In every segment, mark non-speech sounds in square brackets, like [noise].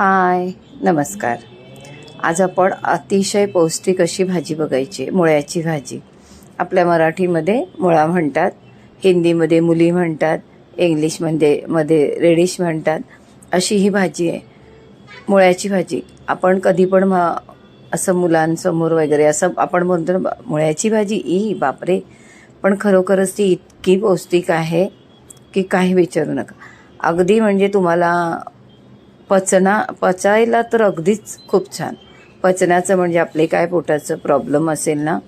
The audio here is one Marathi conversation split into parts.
हाय नमस्कार. आज आपण अतिशय पौष्टिक अशी भाजी बघायची आहे, मुळ्याची भाजी. आपल्या मराठीमध्ये मुळा म्हणतात हिंदीमध्ये मुली म्हणतात इंग्लिशमध्ये मध्ये रेडिश म्हणतात. अशी ही भाजी आहे. मुळ्याची भाजी. आपण कधी पण म असं मुलांसमोर वगैरे असं आपण म्हणतो ना मुळ्याची भाजी ई बापरे. पण खरोखरच ती इतकी पौष्टिक आहे की काही विचारू नका. अगदी म्हणजे तुम्हाला पचना पचायला तर अगदीच खूप छान. पचनाचं म्हणजे आपले काय पोटाचं प्रॉब्लेम असेल ना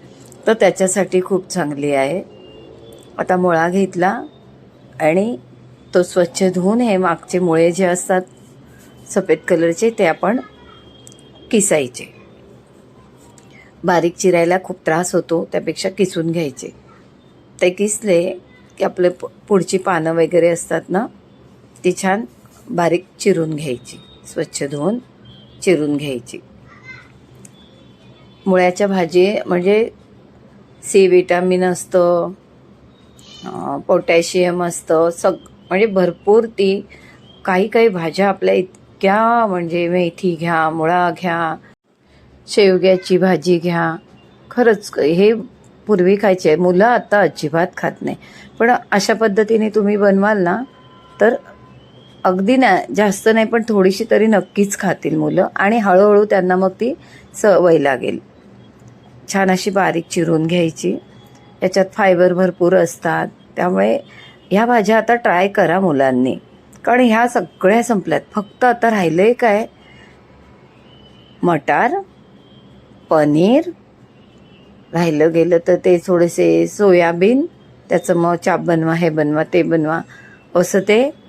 तर त्याच्यासाठी खूप चांगली आहे. आता मुळा घेतला आणि तो स्वच्छ धुवून हे मागचे मुळे जे असतात सफेद कलरचे ते आपण किसायचे. बारीक चिरायला खूप त्रास होतो त्यापेक्षा किसून घ्यायचे. ते किसले की आपले पु- पुढची पानं वगैरे असतात ना ती छान बारीक चिरून घ्यायची. स्वच्छ धुवून चिरून घ्यायची. मुळ्याच्या भाजी म्हणजे सी विटॅमिन असतं पोटॅशियम असतं सग म्हणजे भरपूर ती काही काही भाज्या आपल्या इतक्या म्हणजे मेथी घ्या मुळा घ्या शेवग्याची भाजी घ्या. खरंच हे पूर्वी खायचे. आहे मुलं आता अजिबात खात नाही. पण अशा पद्धतीने तुम्ही बनवाल ना तर अगदी ना जास्त नाही पण थोडीशी तरी नक्कीच खातील मुलं. आणि हळूहळू त्यांना मग ती सवय लागेल. छान अशी बारीक चिरून घ्यायची. याच्यात फायबर भरपूर असतात. त्यामुळे ह्या भाज्या आता ट्राय करा मुलांनी. कारण ह्या सगळ्या संपल्यात. फक्त आता राहिलं आहे काय? मटार पनीर राहिलं गेलं तर ते थोडेसे सोयाबीन त्याचं मग चाप बनवा हे बनवा ते बनवा. असं ते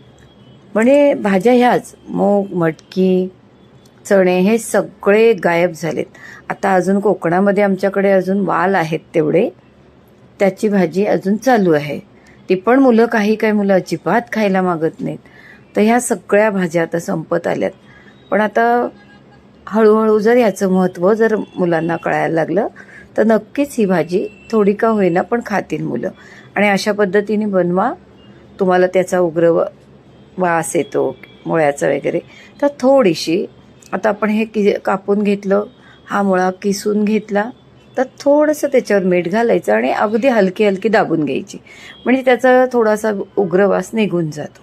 म्हणजे भाज्या ह्याच मूग मटकी चणे हे सगळे गायब झालेत. आता अजून कोकणामध्ये आमच्याकडे अजून वाल आहेत तेवढे. त्याची भाजी अजून चालू आहे. ती पण मुलं काही काही मुलं अजिबात खायला मागत नाहीत. तर ह्या सगळ्या भाज्या आता संपत आल्यात. पण आता हळूहळू जर याचं महत्त्व जर मुलांना कळायला लागलं तर नक्कीच ही भाजी थोडी का होईना पण खातील मुलं. आणि अशा पद्धतीने बनवा. तुम्हाला त्याचा उग्र व- वास येतो मुळ्याचा वगैरे. तर थोडीशी आता आपण हे कि कापून घेतलं हा मुळा किसून घेतला तर थोडंसं त्याच्यावर मीठ घालायचं आणि अगदी हलकी हलकी दाबून घ्यायची. म्हणजे त्याचा थोडासा उग्र वास निघून जातो.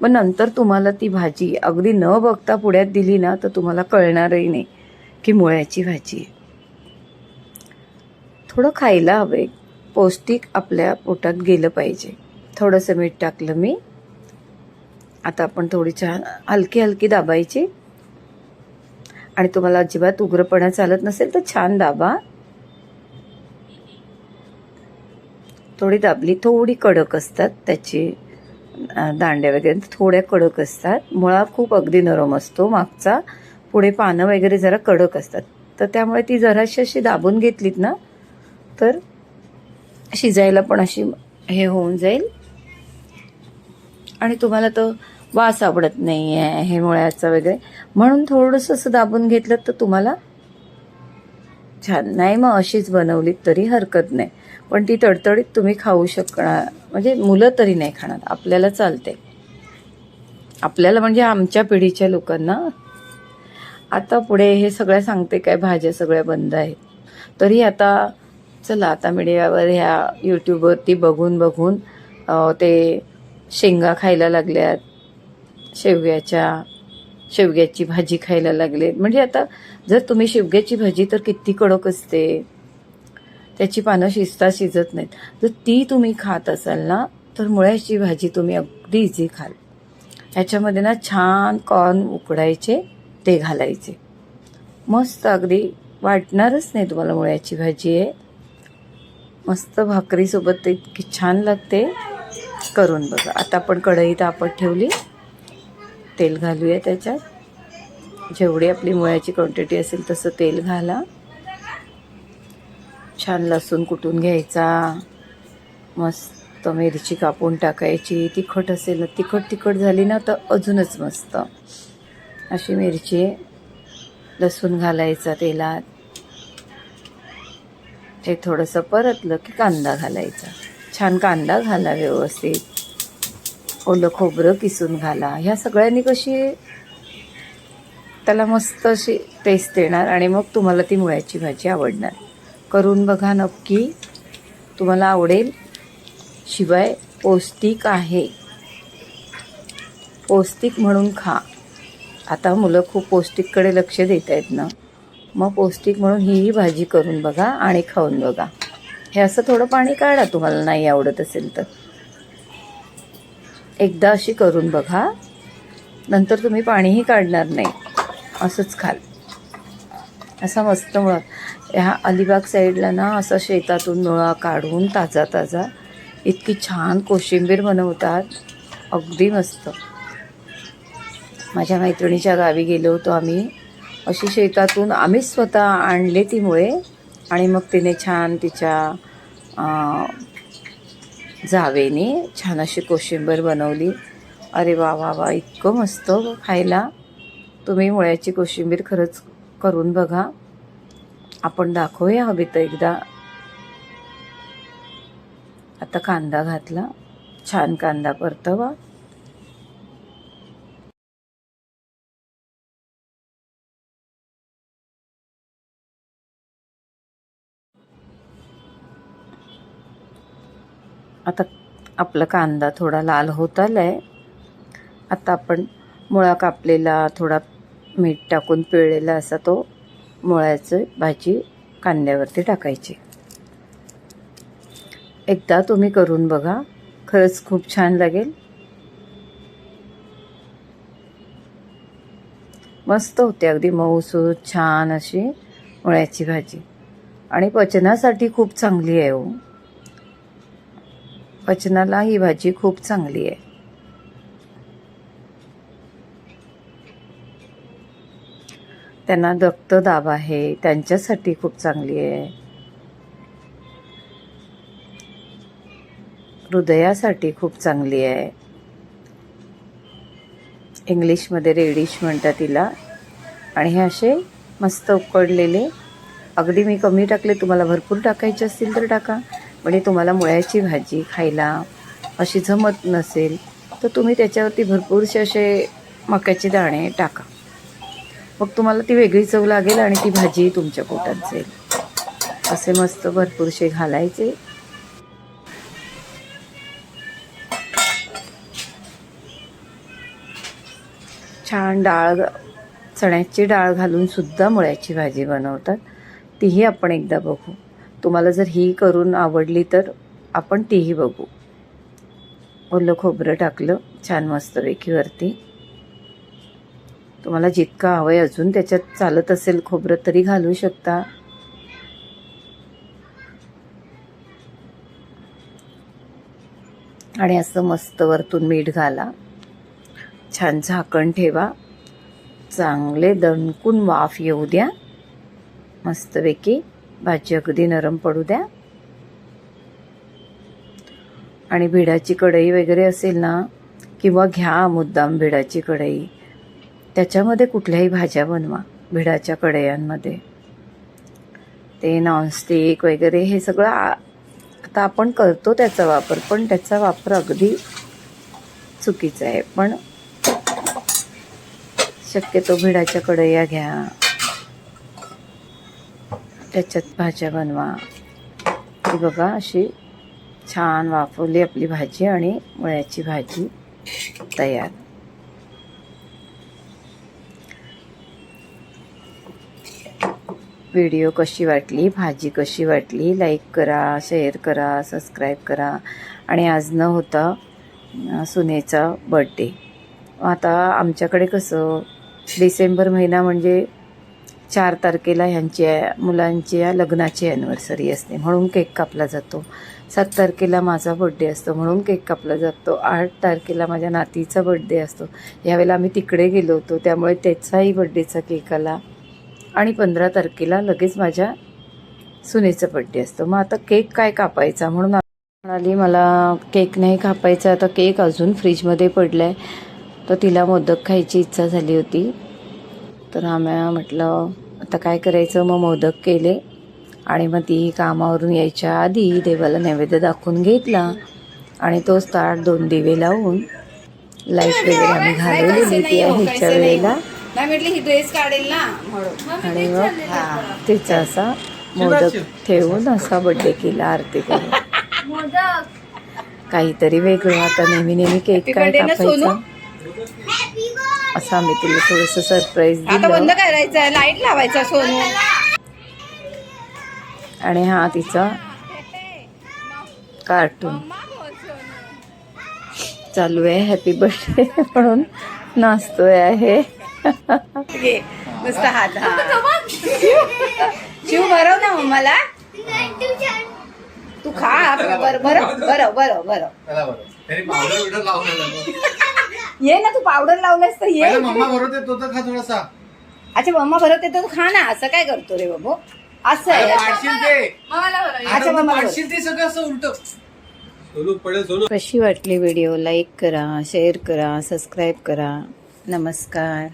मग नंतर तुम्हाला ती भाजी अगदी न बघता पुढ्यात दिली ना तर तुम्हाला कळणारही नाही की मुळ्याची भाजी आहे. थोडं खायला हवे पौष्टिक आपल्या पोटात गेलं पाहिजे. थोडंसं मीठ टाकलं मी. आता आपण थोडी छान हलकी हलकी दाबायची. आणि तुम्हाला अजिबात उग्रपणा चालत नसेल तर छान दाबा. थोडी दाबली थोडी कडक असतात त्याची दांड्या वगैरे थोड्या कडक असतात. मुळा खूप अगदी नरम असतो. मागचा पुढे पानं वगैरे जरा कडक असतात. तर त्यामुळे ती जराशी अशी दाबून घेतलीत ना तर शिजायला पण अशी हे होऊन जाईल. आणि तुम्हाला तर वास आवडत नाही आहे हे मुळ्याचं वगैरे. म्हणून थोडंसं असं दाबून घेतलं तर तुम्हाला छान. नाही मग अशीच बनवलीत तरी हरकत नाही. पण ती तडतडीत तुम्ही खाऊ शकणार. म्हणजे मुलं तरी नाही खाणार. आपल्याला चालते आपल्याला म्हणजे आमच्या पिढीच्या लोकांना. आता पुढे हे सगळ्या सांगते काय भाज्या सगळ्या बंद आहेत. तरी आता चला आता मीडियावर ह्या यूट्यूबवरती बघून बघून ते शेंगा खायला लागल्यात. शेवग्याच्या शेवग्याची भाजी खायला लागले. म्हणजे आता जर तुम्ही शेवग्याची भाजी तर किती कडक असते. त्याची पानं शिजता शिजत नाहीत. जर ती तुम्ही खात असाल ना तर मुळ्याची भाजी तुम्ही अगदी इझी खाल. ह्याच्यामध्ये ना छान कॉर्न उकडायचे ते घालायचे. मस्त अगदी वाटणारच नाही तुम्हाला मुळ्याची भाजी आहे मस्त भाकरीसोबत ते इतकी छान लागते. करून बघा. आता आपण कढई तापत ठेवली. तेल घालूया त्याच्यात. जेवढी आपली मुळ्याची क्वांटिटी असेल तसं तेल घाला. छान लसूण कुटून घ्यायचा. मस्त मिरची कापून टाकायची. तिखट असेल तिखट तिखट झाली ना तर अजूनच मस्त. अशी मिरची लसूण घालायचा तेलात. हे थोडंसं परतलं की कांदा घालायचा. छान कांदा घाला व्यवस्थित. ओलं खोबरं किसून घाला. ह्या सगळ्यांनी कशी त्याला मस्त अशी टेस्ट देणार आणि मग तुम्हाला ती मुळ्याची भाजी आवडणार. करून बघा नक्की. तुम्हाला आवडेल. शिवाय पौष्टिक आहे. पौष्टिक म्हणून खा. आता मुलं खूप पौष्टिककडे लक्ष देत आहेत ना. मग पौष्टिक म्हणून हीही भाजी करून बघा आणि खाऊन बघा. हे असं थोडं पाणी काढा तुम्हाला नाही आवडत असेल तर. एकदा अशी करून बघा. नंतर तुम्ही पाणीही काढणार नाही. असंच खाल. असा मस्त मुळा ह्या अलिबाग साईडला ना असा शेतातून मुळा काढून ताजा ताजा इतकी छान कोशिंबीर बनवतात. अगदी मस्त. माझ्या मैत्रिणीच्या गावी गेलो होतो आम्ही. अशी शेतातून आम्हीच स्वतः आणले ती मुळे आणि मग तिने छान तिच्या जावेने. छान अशी कोशिंबीर बनवली. अरे वा वा वा इतकं मस्त खायला. तुम्ही मुळ्याची कोशिंबीर खरंच करून बघा. आपण दाखवूया हवी तर एकदा. आता कांदा घातला. छान कांदा परतवा. आता आपला कांदा थोडा लाल होत आला आहे आता आपण मुळा कापलेला थोडा मीठ टाकून पिळलेला असा तो मुळ्याचं भाजी कांद्यावरती टाकायची. एकदा तुम्ही करून बघा. खरंच खूप छान लागेल. मस्त होते अगदी मऊसूर छान अशी मुळ्याची भाजी. आणि पचनासाठी खूप चांगली आहे हो. पचनाला ही भाजी खूप चांगली आहे. त्यांना रक्तदाब आहे त्यांच्यासाठी खूप चांगली आहे. हृदयासाठी खूप चांगली आहे. इंग्लिशमध्ये रेडिश म्हणतात तिला आणि हे असे मस्त उकडलेले. अगदी मी कमी टाकले तुम्हाला भरपूर टाकायचे असतील तर टाका. म्हणजे तुम्हाला मुळ्याची भाजी खायला अशी जमत नसेल तर तुम्ही त्याच्यावरती भरपूरसे असे मक्याचे दाणे टाका. मग तुम्हाला ती वेगळी चव लागेल आणि ती भाजी तुमच्या पोटात जाईल. असे मस्त भरपूरसे घालायचे. छान डाळ चण्याची डाळ घालून सुद्धा मुळ्याची भाजी बनवतात. तीही आपण एकदा बघू. तुम्हाला जर ही करून आवडली तर आपण तीही बघू. ओलं खोबरं टाकलं छान मस्तपैकीवरती. तुम्हाला जितकं हवं आहे अजून त्याच्यात चालत असेल खोबरं तरी घालू शकता. आणि असं मस्त वरतून मीठ घाला. छान झाकण ठेवा. चांगले दणकून वाफ येऊ द्या. मस्तपैकी. भाजी अगदी नरम पडू द्या. आणि भिडाची कढई वगैरे असेल ना किंवा घ्या मुद्दाम भिडाची कढई. त्याच्यामध्ये कुठल्याही भाज्या बनवा भिडाच्या कढयांमध्ये. ते नॉनस्टिक वगैरे हे सगळं आ- आता आपण करतो त्याचा वापर पण त्याचा वापर अगदी चुकीचा आहे. पण शक्यतो भिडाच्या कढया घ्या. त्याच्यात भाज्या बनवा. ती बघा अशी छान वाफवली आपली भाजी आणि मुळ्याची भाजी तयार. व्हिडिओ कशी वाटली? भाजी कशी वाटली? लाईक करा शेअर करा सबस्क्राईब करा. आणि आज न होता सुनेचा बड्डे आता आमच्याकडे कसं डिसेंबर महिना म्हणजे चार तारखेला ह्यांच्या मुलांच्या लग्नाची ॲनिव्हर्सरी असते. म्हणून केक कापला जातो. सात तारखेला माझा बड्डे असतो. म्हणून केक कापला जातो. आठ तारखेला माझ्या नातीचा बड्डे असतो. यावेळेला आम्ही तिकडे गेलो होतो. त्यामुळे त्याचाही बड्डेचा केक आला. आणि पंधरा तारखेला लगेच माझ्या सुनेचा बड्डे असतो. मग आता केक काय कापायचा? म्हणून म्हणाली मला केक नाही कापायचा. आता केक अजून फ्रीजमध्ये पडला आहे तर तिला मोदक खायची इच्छा झाली होती. तर आम्ही म्हटलं आता काय करायचं? मग मोदक केले आणि मग ती कामावरून यायच्या आधी देवाला नैवेद्य दाखवून घेतला आणि तोच ताट दोन दिवे लावून लाइट वगैरे आम्ही घालवलेली ती ह्याच्या वेळेला. ही ड्रेस काढेल ना आणि मग तिचा असा मोदक ठेवून असा बर्थडे केला आरती करून [laughs] काहीतरी वेगळं आता नेहमी नेहमी केक काय. कापायचा? असं आम्ही तिला थोडस सरप्राईज आता बंद दिलं करायचं लाइट लावायचा सोनू. आणि हा तिचा कार्टून चालू आहे हॅपी बर्थडे [laughs] म्हणून नाचतोय आहे. घे नुसता हात हा. शिव भरव ना मम्माला तू खा आपलं बरं बरं बरं बरं बरं त्याला बरं त्याने पावडर बिवडर लावून आला. ये ना तू पावडर लावलंस तर ये पहिला मम्मा बरोबर तो तर खा थोडासा. अच्छा मम्मा भरत येतो तू खा ना असं काय करतो रे बाबू? असं अरे आहे पाडशील ते. अच्छा, आता मम्मा. पाडशील ते सगळं असं उलट. सोनू पडेल सोनू. कशी वाटली व्हिडिओ लाईक करा शेअर करा सबस्क्राईब करा. नमस्कार.